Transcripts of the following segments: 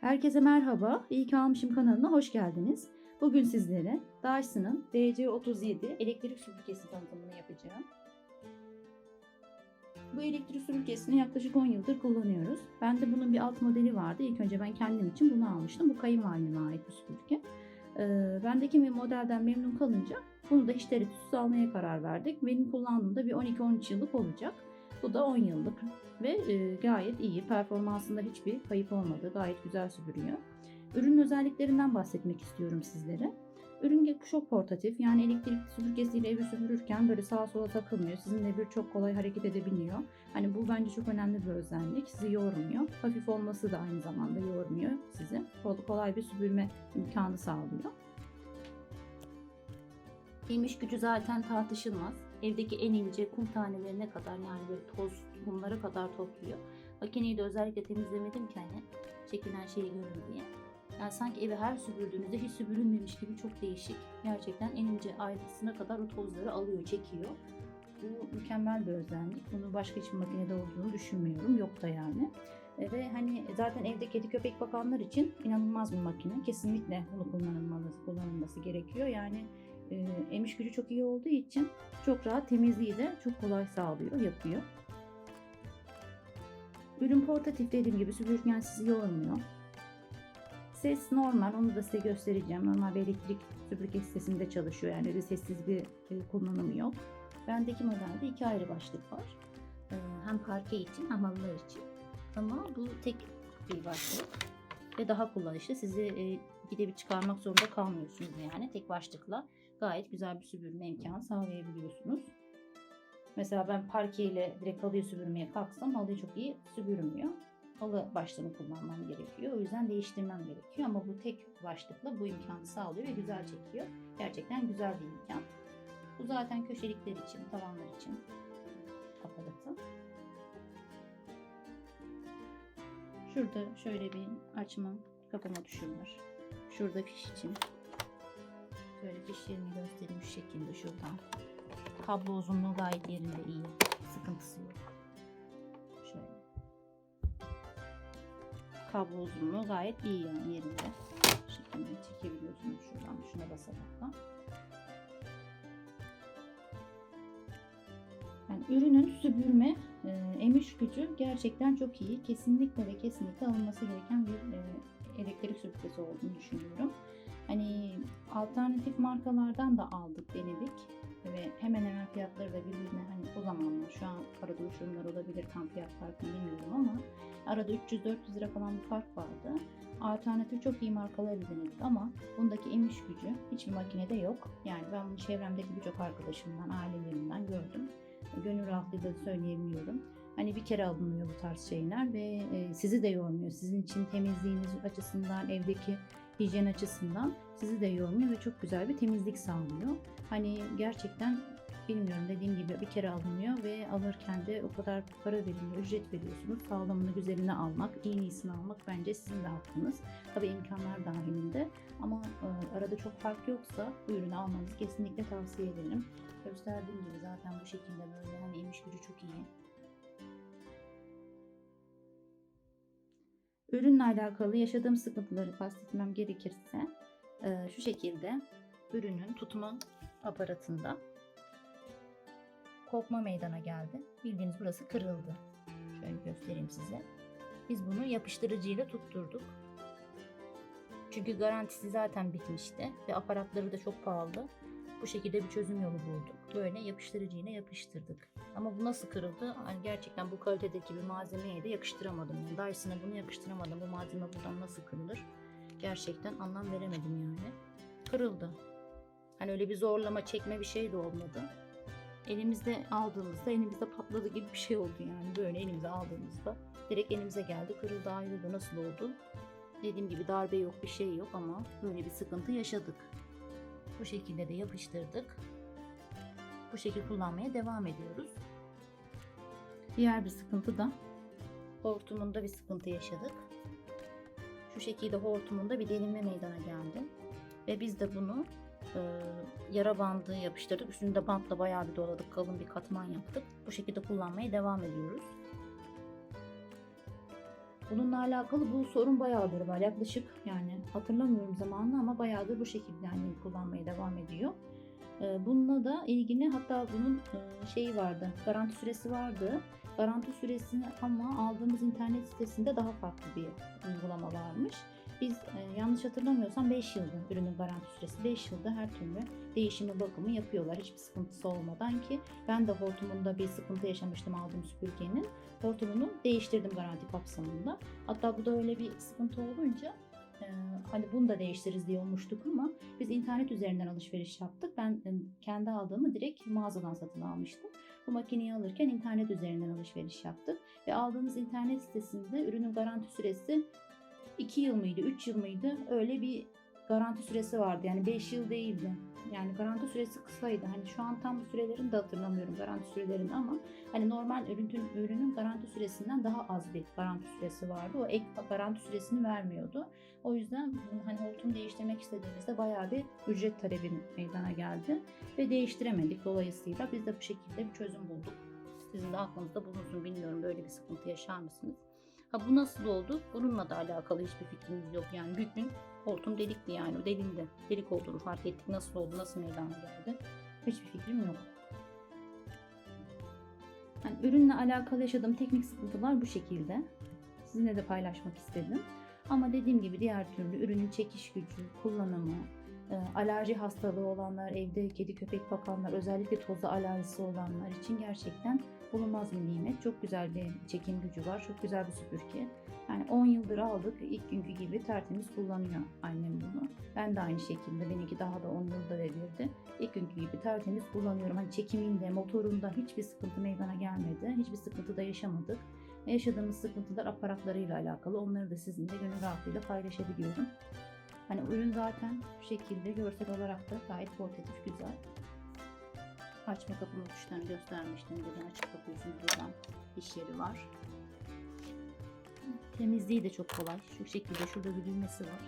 Herkese merhaba, İyi ki almışım kanalına hoş geldiniz. Bugün sizlere Dyson'ın DC37 elektrik süpürgesi tanıtımını yapacağım. Bu elektrik süpürgesini yaklaşık 10 yıldır kullanıyoruz. Bende bunun bir alt modeli vardı. İlk önce ben kendim için bunu almıştım. Bu kayınvalideme ait bir süpürge. Ee, bendeki bir modelden memnun kalınca bunu da hiç tereddütsüz almaya karar verdik. Benim kullandığımda bir 12-13 yıllık olacak. Bu da 10 yıllık ve e, gayet iyi. Performansında hiçbir kayıp olmadı. Gayet güzel süpürüyor. Ürünün özelliklerinden bahsetmek istiyorum sizlere. Ürün çok portatif yani elektrik süpürgesiyle evi süpürürken böyle sağa sola takılmıyor. Sizinle bir çok kolay hareket edebiliyor. Hani bu bence çok önemli bir özellik. Sizi yormuyor. Hafif olması da aynı zamanda yormuyor sizi. Kol- Kolay bir süpürme imkanı sağlıyor. İmiş gücü zaten tartışılmaz. Evdeki en ince kum tanelerine kadar yani böyle toz kumlara kadar topluyor. Makineyi de özellikle temizlemedim ki hani çekilen şeyi görün diye. Yani sanki evi her süpürdüğünüzde hiç süpürülmemiş gibi çok değişik. Gerçekten en ince ayrıntısına kadar o tozları alıyor, çekiyor. Bu mükemmel bir özellik. Bunu başka hiçbir makinede olduğunu düşünmüyorum. Yok da yani. E, Ve hani zaten evde kedi köpek bakanlar için inanılmaz bir makine. Kesinlikle bunu kullanılması, kullanılması gerekiyor. Yani e, emiş gücü çok iyi olduğu için çok rahat temizliği de çok kolay sağlıyor, yapıyor. Ürün portatif dediğim gibi süpürgen sizi yormuyor. Ses normal, onu da size göstereceğim. Normal bir elektrik süpürge sitesinde çalışıyor. Yani öyle sessiz bir e, kullanımı yok. Bendeki modelde iki ayrı başlık var. E, hem parke için hem halılar için. Ama bu tek bir başlık. Ve daha kullanışlı. Sizi e, gidip çıkarmak zorunda kalmıyorsunuz yani. Tek başlıkla gayet güzel bir süpürme imkanı sağlayabiliyorsunuz. Mesela ben parke ile direkt halıyı süpürmeye kalksam halıyı çok iyi süpürmüyor. Halı başlığını kullanmam gerekiyor. O yüzden değiştirmem gerekiyor. Ama bu tek başlıkla bu imkanı sağlıyor ve güzel çekiyor. Gerçekten güzel bir imkan. Bu zaten köşelikler için, tavanlar için aparatı. Şurada şöyle bir açma, kapama tuşu var. Şurada fiş için. Şöyle fişlerini göstereyim şu şekilde şuradan. Kablo uzunluğu gayet yerinde iyi. Sıkıntısı yok. Şöyle. Kablo uzunluğu gayet iyi yani yerinde. Şekilde çekebiliyorsunuz şuradan. Şuna basarak da. Yani ürünün süpürme e, emiş gücü gerçekten çok iyi. Kesinlikle ve kesinlikle alınması gereken bir e, elektrik süpürgesi olduğunu düşünüyorum. Hani alternatif markalardan da aldık, denedik ve hemen hemen fiyatları da birbirine hani o zamanlar şu an arada uçurumlar olabilir tam fiyat farkını bilmiyorum ama arada 300-400 lira falan bir fark vardı. Alternatif çok iyi markaları denedik ama bundaki emiş gücü hiçbir makinede yok. Yani ben çevremdeki birçok arkadaşımdan, ailelerimden gördüm. Gönül rahatlığıyla da söyleyebiliyorum. Hani bir kere alınıyor bu tarz şeyler ve e, sizi de yormuyor. Sizin için temizliğiniz açısından, evdeki hijyen açısından sizi de yormuyor ve çok güzel bir temizlik sağlıyor. Hani gerçekten bilmiyorum dediğim gibi bir kere alınıyor ve alırken de o kadar para veriliyor, ücret veriyorsunuz. Sağlamını güzelini almak, en iyisini almak bence sizin de hakkınız. Tabii imkanlar dahilinde ama e, arada çok fark yoksa bu ürünü almanızı kesinlikle tavsiye ederim. Gösterdiğim gibi zaten bu şekilde böyle hani emiş gücü çok iyi. Ürünle alakalı yaşadığım sıkıntıları bahsetmem gerekirse e, şu şekilde ürünün tutma aparatında kopma meydana geldi. Bildiğiniz burası kırıldı. Şöyle göstereyim size. Biz bunu yapıştırıcıyla tutturduk. Çünkü garantisi zaten bitmişti ve aparatları da çok pahalı. Bu şekilde bir çözüm yolu bulduk. Böyle yapıştırıcıyla yapıştırdık. Ama bu nasıl kırıldı? Yani gerçekten bu kalitedeki bir malzemeye de yakıştıramadım. Yani Dyson'a bunu yakıştıramadım. Bu malzeme buradan nasıl kırılır? Gerçekten anlam veremedim yani. Kırıldı. Hani öyle bir zorlama çekme bir şey de olmadı. Elimizde aldığımızda elimizde patladı gibi bir şey oldu yani. Böyle elimize aldığımızda direkt elimize geldi. Kırıldı ayrıldı. Nasıl oldu? Dediğim gibi darbe yok bir şey yok ama böyle bir sıkıntı yaşadık. Bu şekilde de yapıştırdık. Bu şekilde kullanmaya devam ediyoruz. Diğer bir sıkıntı da hortumunda bir sıkıntı yaşadık. Şu şekilde hortumunda bir delinme meydana geldi. Ve biz de bunu e, yara bandı yapıştırdık. Üstünde bantla bayağı bir doladık. Kalın bir katman yaptık. Bu şekilde kullanmaya devam ediyoruz. Bununla alakalı bu sorun bayağıdır var. Yaklaşık yani hatırlamıyorum zamanını ama bayağıdır bu şekilde yani kullanmaya devam ediyor. Ee, Bununla da ilgili hatta bunun e, şeyi vardı. Garanti süresi vardı. Garanti süresini ama aldığımız internet sitesinde daha farklı bir uygulama varmış. Biz e, yanlış hatırlamıyorsam 5 yılda ürünün garanti süresi 5 yılda her türlü değişimi bakımı yapıyorlar hiçbir sıkıntısı olmadan ki ben de hortumunda bir sıkıntı yaşamıştım aldığım süpürgenin hortumunu değiştirdim garanti kapsamında. Hatta bu da öyle bir sıkıntı olunca hani bunu da değiştiririz diye olmuştuk ama biz internet üzerinden alışveriş yaptık. Ben e, kendi aldığımı direkt mağazadan satın almıştım. Bu makineyi alırken internet üzerinden alışveriş yaptık ve aldığımız internet sitesinde ürünün garanti süresi 2 yıl mıydı, 3 yıl mıydı? Öyle bir garanti süresi vardı. Yani 5 yıl değildi. Yani garanti süresi kısaydı. Hani şu an tam sürelerini de hatırlamıyorum garanti sürelerini ama hani normal ürünün ürünün garanti süresinden daha az bir garanti süresi vardı. O ek garanti süresini vermiyordu. O yüzden hani hortum değiştirmek istediğimizde bayağı bir ücret talebi meydana geldi ve değiştiremedik. Dolayısıyla biz de bu şekilde bir çözüm bulduk. Sizin de aklınızda bulunsun bilmiyorum böyle bir sıkıntı yaşar mısınız? Ha bu nasıl oldu? Bununla da alakalı hiçbir fikrimiz yok. Yani bir gün hortum delikti yani delindi. Delik olduğunu fark ettik. Nasıl oldu, nasıl meydana geldi? Hiçbir fikrim yok. Yani ürünle alakalı yaşadığım teknik sıkıntılar bu şekilde. Sizinle de paylaşmak istedim. Ama dediğim gibi diğer türlü ürünün çekiş gücü, kullanımı, e, alerji hastalığı olanlar, evde kedi köpek bakanlar, özellikle toza alerjisi olanlar için gerçekten bulunmaz bir nimet. Çok güzel bir çekim gücü var. Çok güzel bir süpürge. Yani 10 yıldır aldık. ilk günkü gibi tertemiz kullanıyor annem bunu. Ben de aynı şekilde. Benimki daha da 10 yılda devirdi. İlk günkü gibi tertemiz kullanıyorum. Hani çekiminde, motorunda hiçbir sıkıntı meydana gelmedi. Hiçbir sıkıntı da yaşamadık. Yaşadığımız sıkıntılar aparatlarıyla alakalı. Onları da sizinle gönül rahatlığıyla paylaşabiliyorum. Hani ürün zaten bu şekilde görsel olarak da gayet portatif güzel. Açma kapama tuşlarını göstermiştim. Buradan açıp kapıyorsunuz. Buradan iş yeri var. Temizliği de çok kolay. Şu şekilde şurada bir düğmesi var.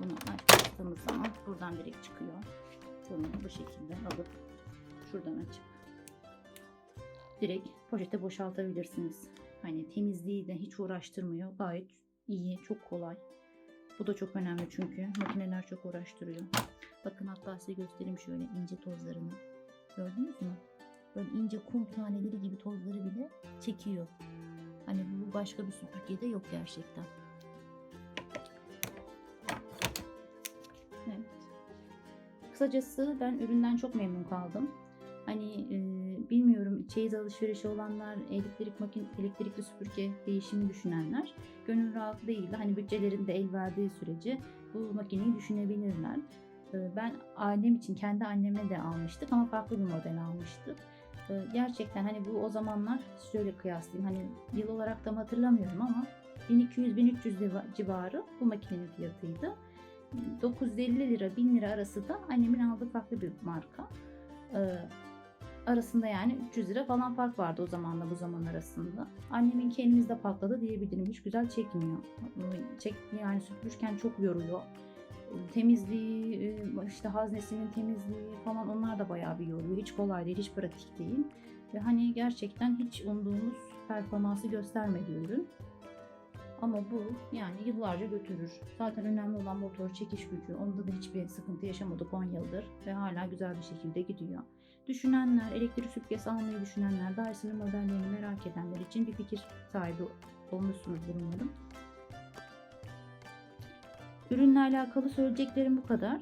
Bunu açtığımız zaman buradan direkt çıkıyor. Bunu bu şekilde alıp şuradan açıp direkt poşete boşaltabilirsiniz. Hani temizliği de hiç uğraştırmıyor. Gayet iyi, çok kolay. Bu da çok önemli çünkü makineler çok uğraştırıyor. Bakın hatta size göstereyim şöyle ince tozlarını. Gördünüz mü? Böyle ince kum taneleri gibi tozları bile çekiyor. Hani bu başka bir süpürgede yok gerçekten. Evet. Kısacası ben üründen çok memnun kaldım. Hani e, bilmiyorum çeyiz alışverişi olanlar, elektrik makin elektrikli süpürge değişimi düşünenler gönül rahatlığıyla hani bütçelerinde el verdiği sürece bu makineyi düşünebilirler. E, ben annem için kendi anneme de almıştık ama farklı bir model almıştık. E, gerçekten hani bu o zamanlar şöyle kıyaslayayım hani yıl olarak da hatırlamıyorum ama 1200-1300 civarı bu makinenin fiyatıydı. 950 lira 1000 lira arası da annemin aldığı farklı bir marka. Ee, arasında yani 300 lira falan fark vardı o zamanla bu zaman arasında. Annemin kendimizde patladı diyebilirim. Hiç güzel çekmiyor. Çek, yani süpürürken çok yoruyor. Temizliği, işte haznesinin temizliği falan onlar da bayağı bir yoruyor. Hiç kolay değil, hiç pratik değil. Ve hani gerçekten hiç umduğumuz performansı göstermedi ürün. Ama bu yani yıllarca götürür. Zaten önemli olan motor çekiş gücü. Onda da hiçbir sıkıntı yaşamadık 10 yıldır ve hala güzel bir şekilde gidiyor. Düşünenler, elektrik süpürgesi almayı düşünenler, Dyson'ın modellerini merak edenler için bir fikir sahibi olmuşsunuzdur umarım. Ürünle alakalı söyleyeceklerim bu kadar.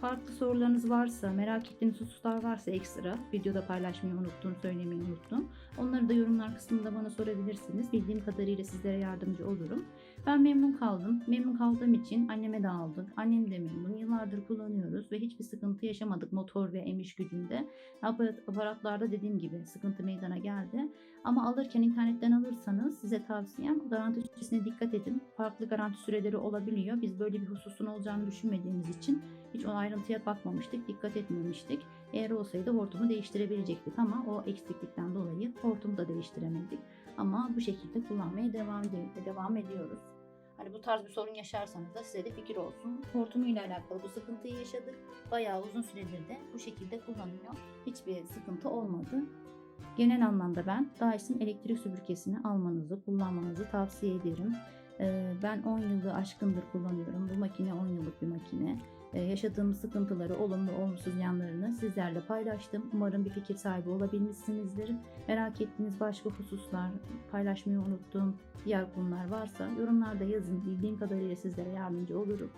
Farklı sorularınız varsa, merak ettiğiniz hususlar varsa ekstra videoda paylaşmayı unuttum, söylemeyi unuttum. Onları da yorumlar kısmında bana sorabilirsiniz. Bildiğim kadarıyla sizlere yardımcı olurum. Ben memnun kaldım. Memnun kaldığım için anneme de aldık. Annem de memnun. Yıllardır kullanıyoruz ve hiçbir sıkıntı yaşamadık motor ve emiş gücünde. Aparatlarda dediğim gibi sıkıntı meydana geldi. Ama alırken internetten alırsanız size tavsiyem garanti süresine dikkat edin. Farklı garanti süreleri olabiliyor. Biz böyle bir hususun olacağını düşünmediğimiz için hiç o ayrıntıya bakmamıştık, dikkat etmemiştik. Eğer olsaydı hortumu değiştirebilecektik ama o eksiklikten dolayı hortumu da değiştiremedik. Ama bu şekilde kullanmaya devam, ed- devam ediyoruz. Hani bu tarz bir sorun yaşarsanız da size de fikir olsun. Hortumuyla alakalı bu sıkıntıyı yaşadık. Bayağı uzun süredir de bu şekilde kullanıyor. Hiçbir sıkıntı olmadı. Genel anlamda ben Dyson elektrik süpürgesini almanızı, kullanmanızı tavsiye ederim. Ee, Ben 10 yılı aşkındır kullanıyorum. Bu makine 10 yıllık bir makine. Ee, Yaşadığım sıkıntıları, olumlu olumsuz yanlarını sizlerle paylaştım. Umarım bir fikir sahibi olabilmişsinizdir. Merak ettiğiniz başka hususlar, paylaşmayı unuttuğum diğer konular varsa yorumlarda yazın. Bildiğim kadarıyla sizlere yardımcı olurum.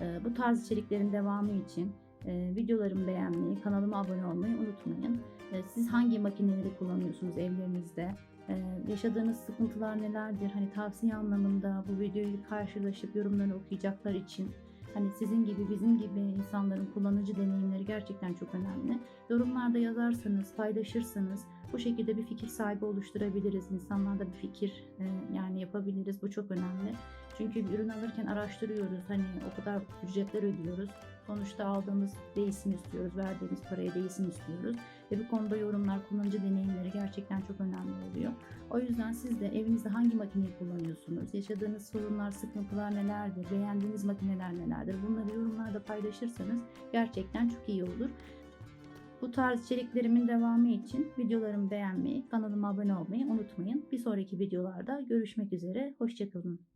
Ee, Bu tarz içeriklerin devamı için e, videolarımı beğenmeyi, kanalıma abone olmayı unutmayın. Ee, Siz hangi makineleri kullanıyorsunuz evlerinizde? Ee, Yaşadığınız sıkıntılar nelerdir? Hani tavsiye anlamında bu videoyu karşılaşıp yorumlarını okuyacaklar için hani sizin gibi bizim gibi insanların kullanıcı deneyimleri gerçekten çok önemli. Yorumlarda yazarsanız, paylaşırsanız bu şekilde bir fikir sahibi oluşturabiliriz. İnsanlarda bir fikir e, yani yapabiliriz. Bu çok önemli. Çünkü bir ürün alırken araştırıyoruz. Hani o kadar ücretler ödüyoruz. Sonuçta aldığımız değilsin istiyoruz. Verdiğimiz paraya değilsin istiyoruz. Ve bu konuda yorumlar, kullanıcı deneyimleri gerçekten çok önemli oluyor. O yüzden siz de evinizde hangi makineyi kullanıyorsunuz? Yaşadığınız sorunlar, sıkıntılar nelerdir? Beğendiğiniz makineler nelerdir? Bunları yorumlarda paylaşırsanız gerçekten çok iyi olur. Bu tarz içeriklerimin devamı için videolarımı beğenmeyi, kanalıma abone olmayı unutmayın. Bir sonraki videolarda görüşmek üzere. Hoşçakalın.